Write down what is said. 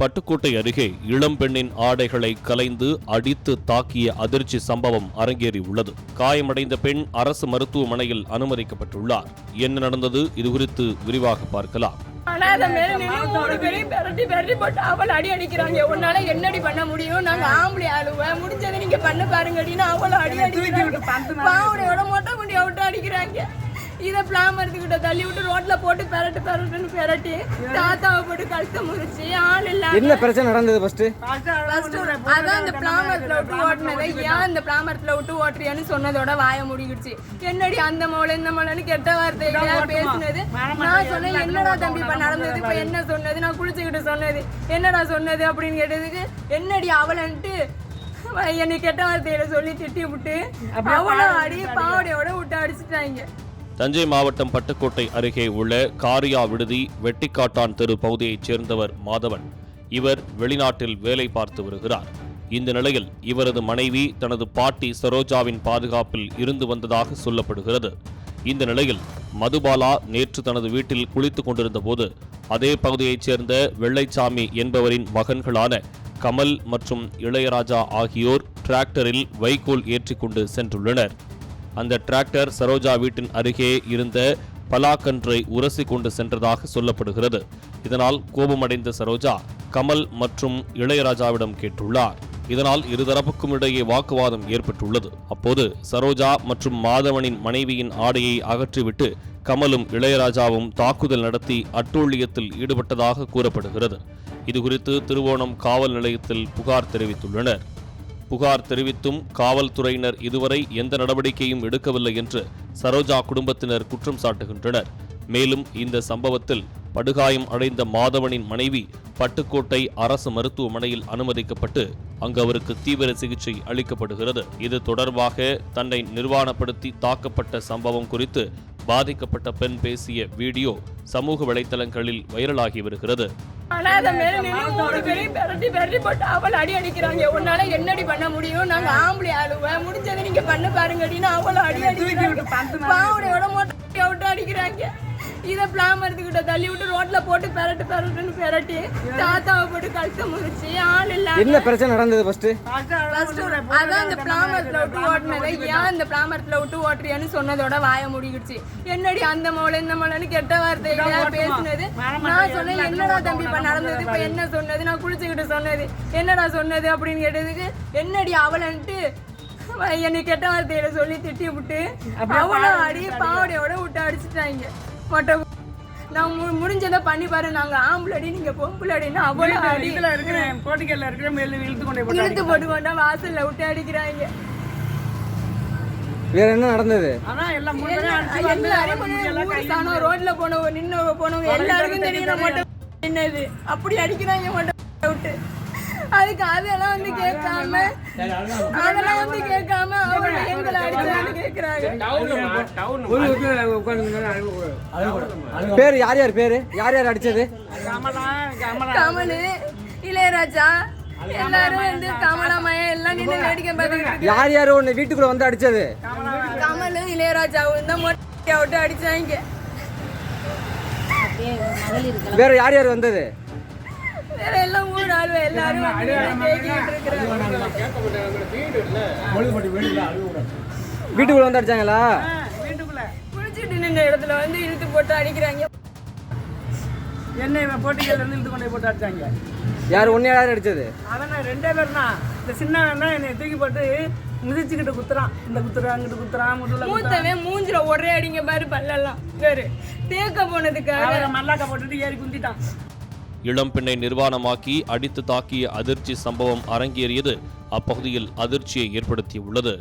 பட்டுக்கோட்டை அருகே இளம்பெண்ணின் ஆடைகளை கலைந்து அடித்து தாக்கிய அதிர்ச்சி சம்பவம் அரங்கேறியுள்ளது. காயமடைந்த பெண் அரசு மருத்துவமனையில் அனுமதிக்கப்பட்டுள்ளார். என்ன நடந்தது இதுகுறித்து விரிவாக பார்க்கலாம். அனாதை மேல நின்னு மூணு பேரையும் பிரட்டி பிரட்டி போட்டு அவள் அடி அடிக்கிறாங்க. உன்னால என்னடி பண்ண முடியும்? நாங்க ஆம்பளை ஆளுவேன் முடிஞ்சதை நீங்க பண்ண பாருங்கடின்னு அவள அடி அடிக்கிறாங்க. பாவனையோட மொட்டை முடி விட்டு அடிக்கிறாங்க. இத பிளாமரத்துக்கிட்ட தள்ளி விட்டு ரோட்ல போட்டு பெரட்டு பெரட்டுன்னு பெரட்டி தாத்தாவை போட்டு கழுத்தை முறிச்சு ஆள் இல்லாம என்ன பிரச்சனை நடந்தது ஃபர்ஸ்ட் அதான் அந்த பிளாமரத்துல விட்டு ஓட்டுனதை ஏன் அந்த பிளாமரத்துல விட்டு ஓட்டுறியான்னு சொன்னதோட வாய முடிக்கிடுச்சு. என்னடி அந்த மோள இந்த மோளன்னு கெட்ட வார்த்தைகளா பேசினது. நான் சொன்னேன் என்னடா தம்பி இப்ப நடந்தது? இப்ப என்ன சொன்னது? நான் குளிச்சுக்கிட்டு சொன்னது. என்னடா சொன்னது? அப்படின்னு கேட்டதுக்கு என்னடி அவளன்ட்டு என்னை கெட்ட வார்த்தையில சொல்லி திட்டி விட்டு அவளும் அடி பாவடையோட விட்டு அடிச்சுட்டாங்க. தஞ்சை மாவட்டம் பட்டுக்கோட்டை அருகே உள்ள காரியா விடுதி வெட்டிக்காட்டான் தெரு பகுதியைச் சேர்ந்தவர் மாதவன். இவர் வெளிநாட்டில் வேலை பார்த்து வருகிறார். இந்த நிலையில் இவரது மனைவி தனது பாட்டி சரோஜாவின் பாதுகாப்பில் இருந்து வந்ததாக சொல்லப்படுகிறது. இந்த நிலையில் மதுபாலா நேற்று தனது வீட்டில் குளித்துக் கொண்டிருந்த போது அதே பகுதியைச் சேர்ந்த வெள்ளைச்சாமி என்பவரின் மகன்களான கமல் மற்றும் இளையராஜா ஆகியோர் டிராக்டரில் வைக்கோல் ஏற்றிக்கொண்டு சென்றுள்ளனர். அந்த டிராக்டர் சரோஜா வீட்டின் அருகே இருந்த பலாக்கன்றை உரசி கொண்டு சென்றதாக சொல்லப்படுகிறது. இதனால் கோபமடைந்த சரோஜா கமல் மற்றும் இளையராஜாவிடம் கேட்டுள்ளார். இதனால் இருதரப்புக்கும் இடையே வாக்குவாதம் ஏற்பட்டுள்ளது. அப்போது சரோஜா மற்றும் மாதவனின் மனைவியின் ஆடையை அகற்றிவிட்டு கமலும் இளையராஜாவும் தாக்குதல் நடத்தி அட்டூழியத்தில் ஈடுபட்டதாக கூறப்படுகிறது. இதுகுறித்து திருவோணம் காவல் நிலையத்தில் புகார் தெரிவித்துள்ளனர். புகார் தெரிவித்தும் காவல்துறையினர் இதுவரை எந்த நடவடிக்கையும் எடுக்கவில்லை என்று சரோஜா குடும்பத்தினர் குற்றம் சாட்டுகின்றனர். மேலும் இந்த சம்பவத்தில் படுகாயம் அடைந்த மாதவனின் மனைவி பட்டுக்கோட்டை அரசு மருத்துவமனையில் அனுமதிக்கப்பட்டு அங்கு அவருக்கு தீவிர சிகிச்சை அளிக்கப்படுகிறது. இது தொடர்பாக தன்னை நிர்வாணப்படுத்தி தாக்கப்பட்ட சம்பவம் குறித்து பாதிக்கப்பட்ட பெண் பேசிய வீடியோ சமூக வலைத்தளங்களில் வைரலாகி வருகிறது. அனாதை மேல நின்னு மூணு பேரையும் பிரட்டி பிரட்டி போட்டு அவள் அடி அடிக்கிறாங்க. உன்னால என்னடி பண்ண முடியும்? நாங்க ஆம்பளை ஆளுவேன் முடிஞ்சதை நீங்க பண்ண பாருங்கடின்னு அவள அடி அடிக்கிறாங்க அடிக்கிறாங்க இத பிளாமரத்துக்கிட்ட தள்ளி விட்டு ரோட்ல போட்டு பெரட்டு பெரட்டுன்னு பெரட்டி தாத்தாவை போட்டு கழுத்தை முறிச்சு ஆள் இல்லாம என்ன பிரச்சனை நடந்தது ஃபர்ஸ்ட் அதான் அந்த பிளாமரத்துல விட்டு ஓட்டுனதை ஏன் அந்த பிளாமரத்துல விட்டு ஓட்டுறியான்னு சொன்னதோட வாய முடிக்கிடுச்சு. என்னடி அந்த மோள இந்த மோளன்னு கெட்ட வார்த்தைகளா பேசினது. நான் சொன்னேன் என்னடா தம்பி இப்ப நடந்தது இப்ப என்ன சொன்னது? நான் குளிச்சுக்கிட்டு சொன்னது. என்னடா சொன்னது அப்படின்னு கேட்டதுக்கு என்னடி அவளன்ட்டு என்னை கெட்ட வார்த்தையில சொல்லி திட்டி விட்டு அவளும் அடி பாவடையோட விட்டு அடிச்சுட்டாங்க. மொட்டை நான் மு- முடிஞ்சதை பண்ணி பாரு. நாங்க ஆம்பளடி நீங்க பொம்பளடின்னு அவளும் அடி. இதுல இருக்கிறேன் போட்டிக்கல்ல இருக்கிற மேல இழுத்து கொண்டே போட்டு இழுத்து போட்டு கொண்டா வாசல்ல விட்டு அடிக்கிறாங்க. வேற என்ன நடந்தது? அதான் எல்லாம் எல்லாரும் ரோட்ல போனவங்க நின்னவங்க போனவங்க எல்லாருக்கும் தெரியும் மட்டும். என்னது? அப்படி அடிக்கிறாங்க மட்டும். விட்டு அதுக்கு அதெல்லாம் வந்து கேட்காம அதெல்லாம் வந்து கேட்காம அவங்க எங்களை அடிச்சான்னு கேக்குறாங்க பேர் யார் யார் பேரு? யார் யார் அடிச்சது? கமலா இளையராஜா எல்லாரும் வந்து கமலாமய எல்லாம் நின்று வேடிக்கை பார்த்துக்கிட்டு யார் யார் உன்னை வீட்டுக்குள்ள வந்து அடிச்சது? கமலு இளையராஜாவும் தான் மொட்டை விட்டு அடிச்சாங்க. வேற யார் யார் வந்தது? வேற எல்லாம் ஊர் ஆளு எல்லாரும் வீட்டுக்குள்ள வந்து அடிச்சாங்களா? வீட்டுக்குள்ள. குளிச்சுட்டு நின்ற இடத்துல வந்து இழுத்து போட்டு அடிக்கிறாங்க. என்ன இவன் போட்டிக்கல்ல இருந்து இழுத்து கொண்டே போட்டு அடிச்சாங்க. யார் ஒன்னு யார் அடிச்சது? அவன் ரெண்டே பேர் தான் இந்த தான் என்னை தூக்கி போட்டு மிதிச்சுக்கிட்டு குத்துறான். இந்த குத்துறான் அங்கிட்டு குத்துறான் முதுல மூத்தவன் மூஞ்சில ஒரே அடிங்க பாரு பல்லெல்லாம். வேறு தேக்க போனதுக்காக மல்லாக்க போட்டுட்டு ஏறி குந்திட்டான். இளம்பெண்ணை நிர்வாணமாக்கி அடித்து தாக்கிய அதிர்ச்சி சம்பவம் அரங்கேறியது அப்பகுதியில் அதிர்ச்சியை ஏற்படுத்தியுள்ளது.